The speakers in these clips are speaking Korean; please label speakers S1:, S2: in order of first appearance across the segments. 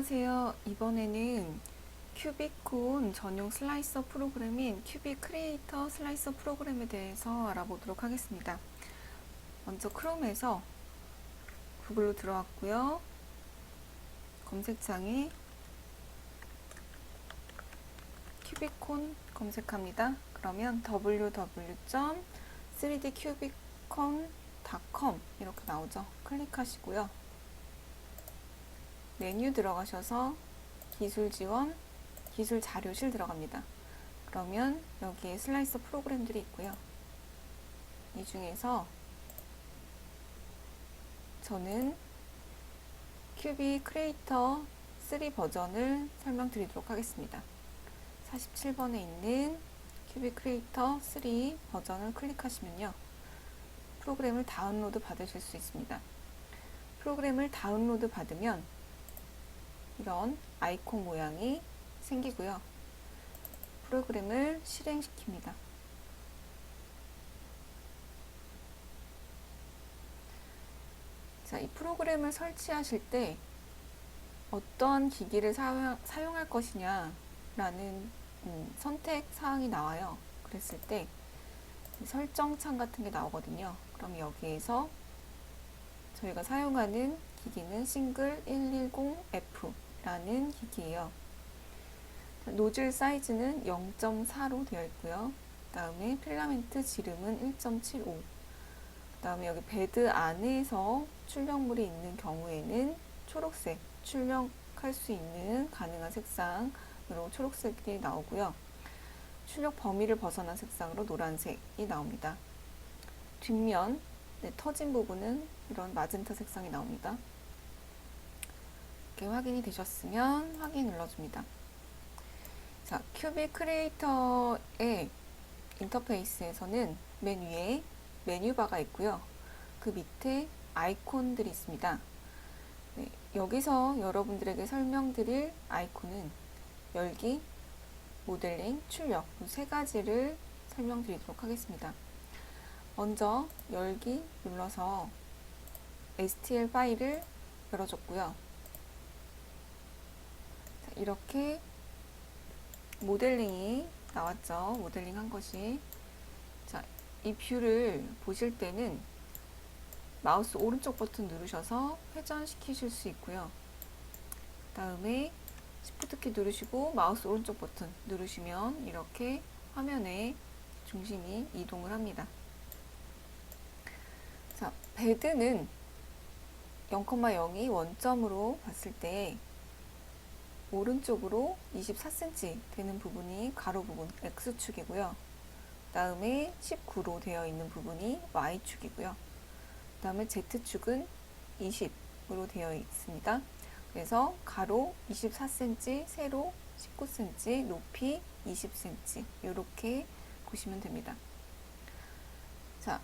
S1: 안녕하세요. 이번에는 큐비콘 전용 슬라이서 프로그램인 큐빅 크리에이터 슬라이서 프로그램에 대해서 알아보도록 하겠습니다. 먼저 크롬에서 구글로 들어왔고요. 검색창에 큐비콘 검색합니다. 그러면 www.3dcubicon.com 이렇게 나오죠. 클릭하시고요. 메뉴 들어가셔서 기술 지원, 기술 자료실 들어갑니다. 그러면 여기에 슬라이서 프로그램들이 있고요. 이 중에서 저는 큐비 크리에이터 3 버전을 설명드리도록 하겠습니다. 47번에 있는 큐비 크리에이터 3 버전을 클릭하시면요. 프로그램을 다운로드 받으실 수 있습니다. 프로그램을 다운로드 받으면 이런 아이콘 모양이 생기고요. 프로그램을 실행시킵니다. 자, 이 프로그램을 설치하실 때 어떤 기기를 사용, 사용 할 것이냐라는 음, 선택 사항이 나와요. 그랬을 때 설정창 같은 게 나오거든요. 그럼 여기에서 저희가 사용하는 기기는 싱글 110F 라는 기기예요. 노즐 사이즈는 0.4로 되어 있고요. 그 다음에 필라멘트 지름은 1.75. 그 다음에 여기 베드 안에서 출력물이 있는 경우에는 초록색, 출력할 수 있는 가능한 색상으로 초록색이 나오고요. 출력 범위를 벗어난 색상으로 노란색이 나옵니다. 뒷면, 네, 터진 부분은 이런 마젠타 색상이 나옵니다. 이렇게 확인이 되셨으면 확인 눌러줍니다. 자, 큐빅 크리에이터의 인터페이스에서는 맨 위에 메뉴바가 있고요. 그 밑에 아이콘들이 있습니다. 네, 여기서 여러분들에게 설명드릴 아이콘은 열기, 모델링, 출력 세 가지를 설명드리도록 하겠습니다. 먼저 열기 눌러서 STL 파일을 열어줬고요. 이렇게 모델링이 나왔죠. 모델링 한 것이. 자, 이 뷰를 보실 때는 마우스 오른쪽 버튼 누르셔서 회전시키실 수 있고요. 다음에 Shift 키 누르시고 마우스 오른쪽 버튼 누르시면 이렇게 화면에 중심이 이동을 합니다. 자, 베드는 0,0이 원점으로 봤을 때 오른쪽으로 24cm 되는 부분이 가로 부분 X축이고요. 다음에 19로 되어 있는 부분이 Y축이고요. 다음에 Z축은 20으로 되어 있습니다. 그래서 가로 24cm, 세로 19cm, 높이 20cm 이렇게 보시면 됩니다. 자,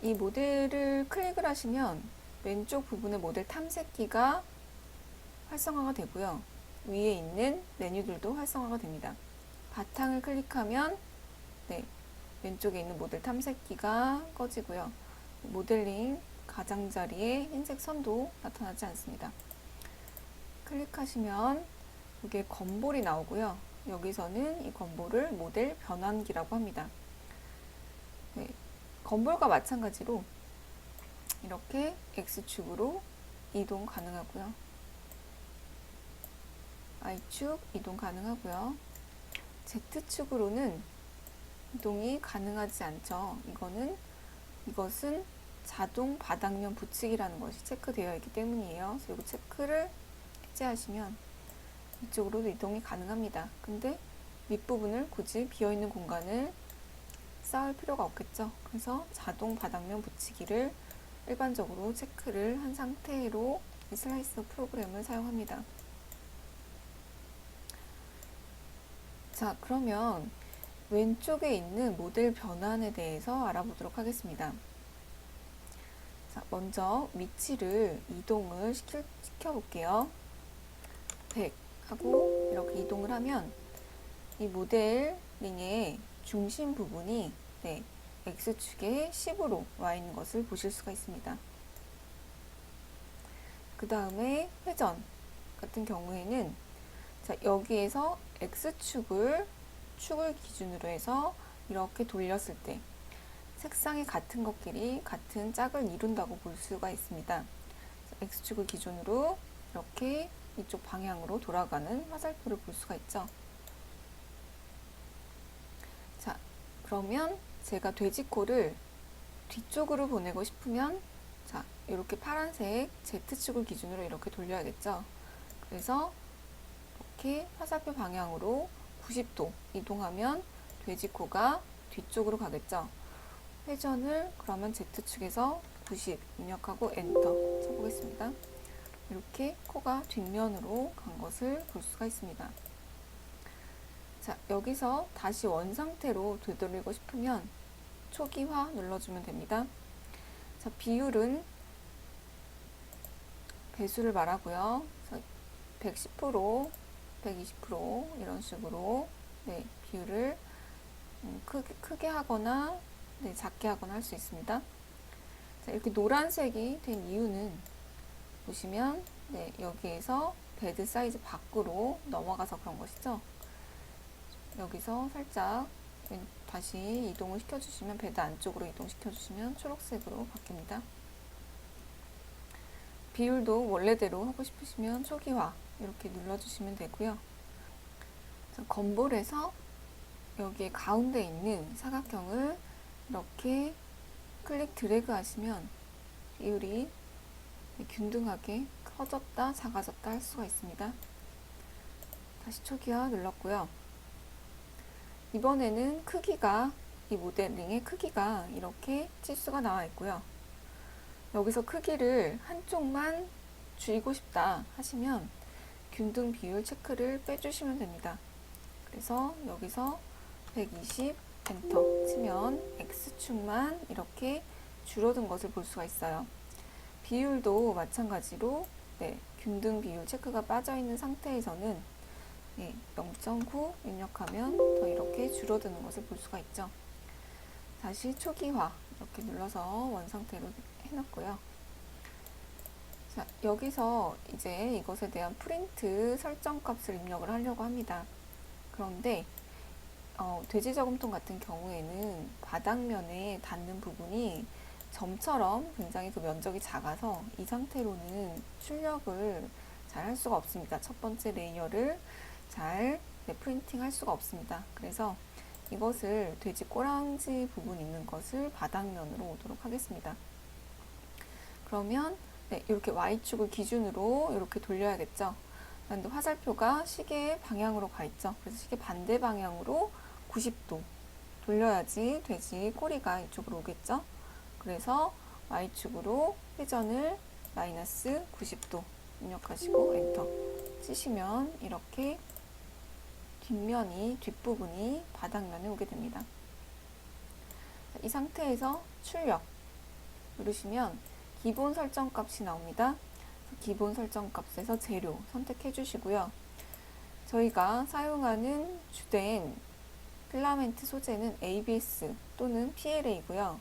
S1: 이 모델을 클릭을 하시면 왼쪽 부분의 모델 탐색기가 활성화가 되고요. 위에 있는 메뉴들도 활성화가 됩니다. 바탕을 클릭하면 네, 왼쪽에 있는 모델 탐색기가 꺼지고요. 모델링 가장자리에 흰색 선도 나타나지 않습니다. 클릭하시면 이게 건볼이 나오고요. 여기서는 이 건볼을 모델 변환기라고 합니다. 네, 건볼과 마찬가지로 이렇게 X축으로 이동 가능하고요. Y축 이동 가능하고요. Z축으로는 이동이 가능하지 않죠. 이거는 이것은 자동 바닥면 붙이기라는 것이 체크되어 있기 때문이에요. 그리고 체크를 해제하시면 이쪽으로도 이동이 가능합니다. 근데 윗부분을 굳이 비어있는 공간을 쌓을 필요가 없겠죠. 그래서 자동 바닥면 붙이기를 일반적으로 체크를 한 상태로 이 슬라이서 프로그램을 사용합니다. 자, 그러면 왼쪽에 있는 모델 변환에 대해서 알아보도록 하겠습니다. 자, 먼저 위치를 이동을 시켜, 시켜볼게요. 100 하고 이렇게 이동을 하면 이 모델 링의 중심 부분이 네, X축에 10으로 와 있는 것을 보실 수가 있습니다. 그 다음에 회전 같은 경우에는 자, 여기에서 X축을 축을 기준으로 해서 이렇게 돌렸을 때 색상이 같은 것끼리 같은 짝을 이룬다고 볼 수가 있습니다. 자, X축을 기준으로 이렇게 이쪽 방향으로 돌아가는 화살표를 볼 수가 있죠. 자, 그러면 제가 돼지코를 뒤쪽으로 보내고 싶으면 자, 이렇게 파란색 Z축을 기준으로 이렇게 돌려야겠죠. 그래서 이렇게 화살표 방향으로 90도 이동하면 돼지코가 뒤쪽으로 가겠죠. 회전을 그러면 Z축에서 90 입력하고 엔터 쳐보겠습니다. 이렇게 코가 뒷면으로 간 것을 볼 수가 있습니다. 자, 여기서 다시 원 상태로 되돌리고 싶으면 초기화 눌러주면 됩니다. 자, 비율은 배수를 말하고요. 110%, 120% 이런 식으로 네, 비율을 음, 크게, 크게 하거나 네, 작게 하거나 할 수 있습니다. 자, 이렇게 노란색이 된 이유는 보시면 네, 여기에서 베드 사이즈 밖으로 넘어가서 그런 것이죠. 여기서 살짝 다시 이동을 시켜주시면 베드 안쪽으로 이동시켜주시면 초록색으로 바뀝니다. 비율도 원래대로 하고 싶으시면 초기화 이렇게 눌러주시면 되고요. 건볼에서 여기에 가운데 있는 사각형을 이렇게 클릭 드래그 하시면 비율이 균등하게 커졌다 작아졌다 할 수가 있습니다. 다시 초기화 눌렀고요. 이번에는 크기가 이 모델링의 크기가 이렇게 치수가 나와 있고요. 여기서 크기를 한쪽만 줄이고 싶다 하시면 균등 비율 체크를 빼주시면 됩니다. 그래서 여기서 120 엔터 치면 X축만 이렇게 줄어든 것을 볼 수가 있어요. 비율도 마찬가지로 네, 균등 비율 체크가 빠져 있는 상태에서는 네, 0.9 입력하면 더 이렇게 줄어드는 것을 볼 수가 있죠. 다시 초기화 이렇게 눌러서 원 상태로 해놨고요. 자, 여기서 이제 이것에 대한 프린트 설정 값을 입력을 하려고 합니다. 그런데 어, 돼지 저금통 같은 경우에는 바닥면에 닿는 부분이 점처럼 굉장히 그 면적이 작아서 이 상태로는 출력을 잘 할 수가 없습니다. 첫 번째 레이어를 잘 네, 프린팅 할 수가 없습니다. 그래서 이것을 돼지 꼬랑지 부분 있는 것을 바닥면으로 오도록 하겠습니다. 그러면 네, 이렇게 Y축을 기준으로 이렇게 돌려야겠죠. 그런데 화살표가 시계 방향으로 가 있죠. 그래서 시계 반대 방향으로 90도 돌려야지 돼지 꼬리가 이쪽으로 오겠죠. 그래서 Y축으로 회전을 마이너스 90도 입력하시고 엔터 치시면 이렇게 뒷면이 뒷부분이 바닥면에 오게 됩니다. 이 상태에서 출력 누르시면 기본 설정 값이 나옵니다. 기본 설정 값에서 재료 선택해 주시고요. 저희가 사용하는 주된 필라멘트 소재는 ABS 또는 PLA이고요.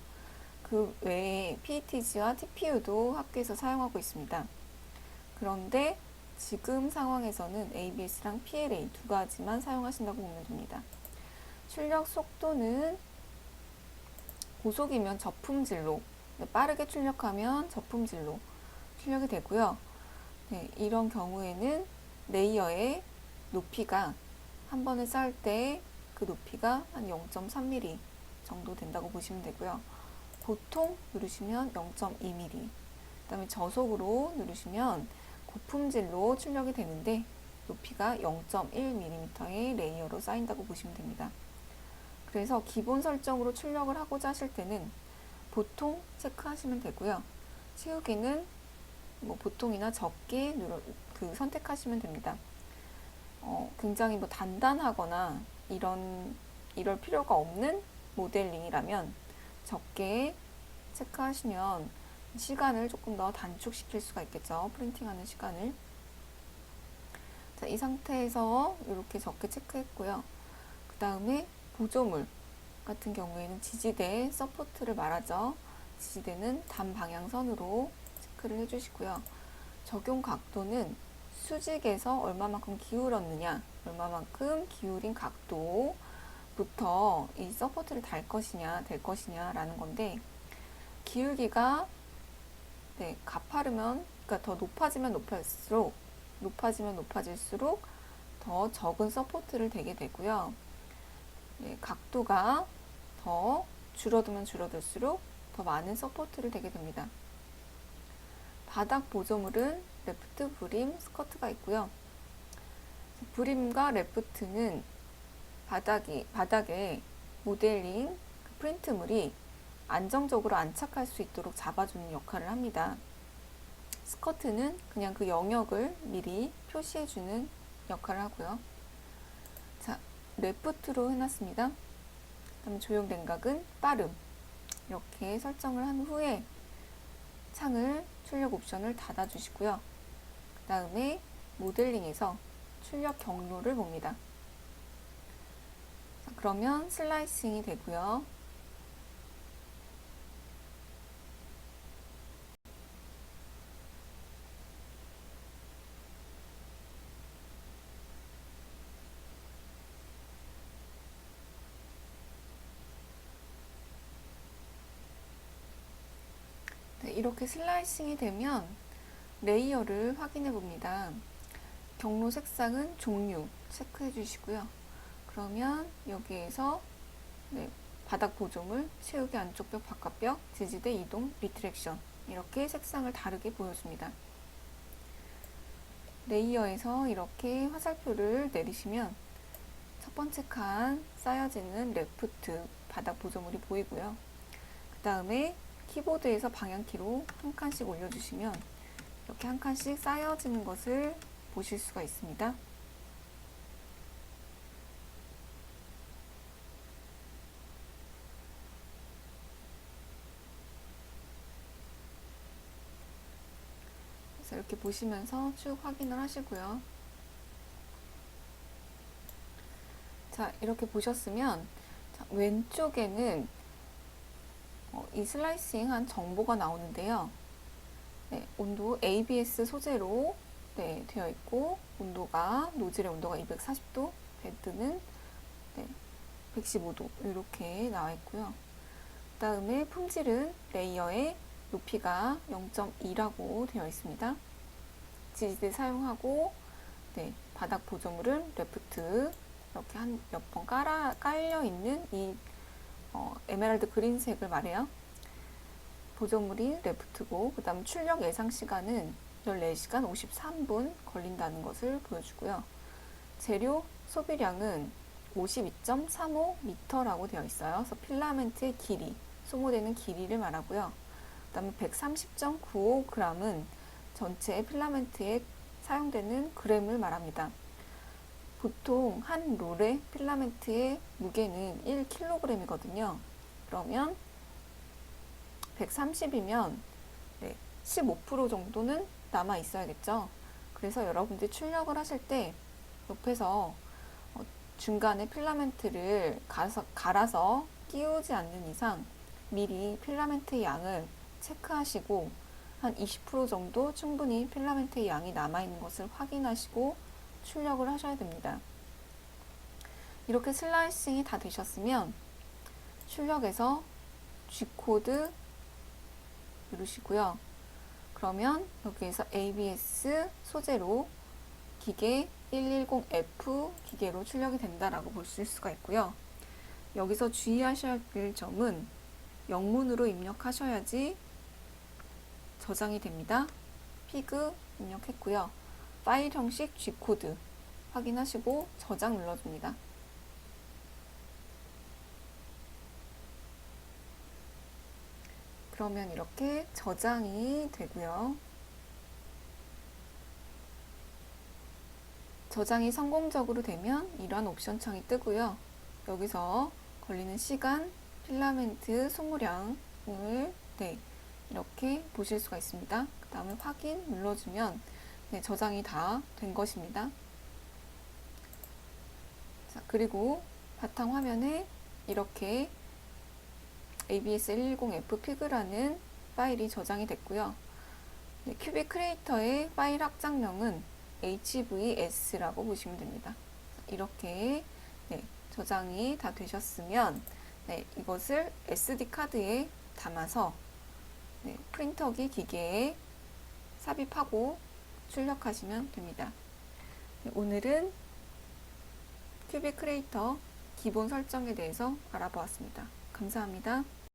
S1: 그 외에 PETG와 TPU도 학교에서 사용하고 있습니다. 그런데 지금 상황에서는 ABS랑 PLA 두 가지만 사용하신다고 보면 됩니다. 출력 속도는 고속이면 저품질로, 네, 빠르게 출력하면 저품질로 출력이 되고요. 네, 이런 경우에는 레이어의 높이가 한 번에 쌓을 때 그 높이가 한 0.3mm 정도 된다고 보시면 되고요. 보통 누르시면 0.2mm, 그 다음에 저속으로 누르시면 고품질로 출력이 되는데 높이가 0.1mm의 레이어로 쌓인다고 보시면 됩니다. 그래서 기본 설정으로 출력을 하고자 하실 때는 보통 체크하시면 되고요. 채우기는 뭐 보통이나 적게 그 선택하시면 됩니다. 어, 굉장히 뭐 단단하거나 이런 이럴 필요가 없는 모델링이라면 적게 체크하시면 시간을 조금 더 단축시킬 수가 있겠죠. 프린팅하는 시간을. 자, 이 상태에서 이렇게 적게 체크했고요. 그 다음에 보조물 같은 경우에는 지지대 서포트를 말하죠. 지지대는 단 방향선으로 체크를 해주시고요. 적용 각도는 수직에서 얼마만큼 기울었느냐, 얼마만큼 기울인 각도부터 이 서포트를 달 것이냐, 될 것이냐라는 건데, 기울기가 네, 가파르면, 그러니까 더 높아지면 높을수록, 높아지면 높아질수록 더 적은 서포트를 대게 되고요. 네, 각도가 더 줄어들면 줄어들수록 더 많은 서포트를 대게 됩니다. 바닥 보조물은 레프트, 브림, 스커트가 있고요. 브림과 레프트는 바닥이, 바닥에 모델링 그 프린트물이 안정적으로 안착할 수 있도록 잡아주는 역할을 합니다. 스커트는 그냥 그 영역을 미리 표시해주는 역할을 하고요. 자, 레프트로 해놨습니다. 그다음에 조형 냉각은 빠름 이렇게 설정을 한 후에 창을 출력 옵션을 닫아 주시고요. 그 다음에 모델링에서 출력 경로를 봅니다. 자, 그러면 슬라이싱이 되고요. 이렇게 슬라이싱이 되면 레이어를 확인해 봅니다. 경로 색상은 종류 체크해 주시고요. 그러면 여기에서 네, 바닥 보조물, 채우기 안쪽 벽, 바깥 벽, 지지대 이동, 리트렉션 이렇게 색상을 다르게 보여줍니다. 레이어에서 이렇게 화살표를 내리시면 첫 번째 칸 쌓여지는 레프트 바닥 보조물이 보이고요. 그 다음에 키보드에서 방향키로 한 칸씩 올려주시면 이렇게 한 칸씩 쌓여지는 것을 보실 수가 있습니다. 그래서 이렇게 보시면서 쭉 확인을 하시고요. 자, 이렇게 보셨으면 자, 왼쪽에는 어, 이 슬라이싱한 정보가 나오는데요. 네, 온도 ABS 소재로 네, 되어 있고 온도가 노즐의 온도가 240도, 베드는 네, 115도 이렇게 나와 있고요. 그다음에 품질은 레이어의 높이가 0.2라고 되어 있습니다. 지지대 사용하고 네, 바닥 보조물은 레프트 이렇게 한 몇 번 깔려 있는 이 어, 에메랄드 그린색을 말해요. 보조물이 레프트고 그 다음 출력 예상 시간은 14시간 53분 걸린다는 것을 보여주고요. 재료 소비량은 52.35m라고 되어 있어요. 그래서 필라멘트의 길이, 소모되는 길이를 말하고요. 그 다음에 130.95g은 전체 필라멘트에 사용되는 그램을 말합니다. 보통 한 롤의 필라멘트의 무게는 1kg이거든요. 그러면 130이면 네, 15% 정도는 남아 있어야겠죠. 그래서 여러분들 출력을 하실 때 옆에서 어, 중간에 필라멘트를 가서, 갈아서 끼우지 않는 이상 미리 필라멘트의 양을 체크하시고 한 20% 정도 충분히 필라멘트의 양이 남아있는 것을 확인하시고 출력을 하셔야 됩니다. 이렇게 슬라이싱이 다 되셨으면 출력에서 G코드 누르시고요. 그러면 여기에서 ABS 소재로 기계 110F 기계로 출력이 된다라고 보실 수가 있고요. 여기서 주의하셔야 할 점은 영문으로 입력하셔야지 저장이 됩니다. 피그 입력했고요. 파일 형식 G코드 확인하시고 저장 눌러줍니다. 그러면 이렇게 저장이 되고요. 저장이 성공적으로 되면 이러한 옵션 창이 뜨고요. 여기서 걸리는 시간, 필라멘트 소모량을 네, 이렇게 보실 수가 있습니다. 그 다음에 확인 눌러주면 네, 저장이 다 된 것입니다. 자, 그리고 바탕 화면에 이렇게 ABS110F 피그라는 파일이 저장이 됐고요. 네, 큐빅 크리에이터의 파일 확장명은 HVS라고 보시면 됩니다. 이렇게 네, 저장이 다 되셨으면 네, 이것을 SD 카드에 담아서 네, 프린터기 기계에 삽입하고 출력하시면 됩니다. 네, 오늘은 큐빅 크리에이터 기본 설정에 대해서 알아보았습니다. 감사합니다.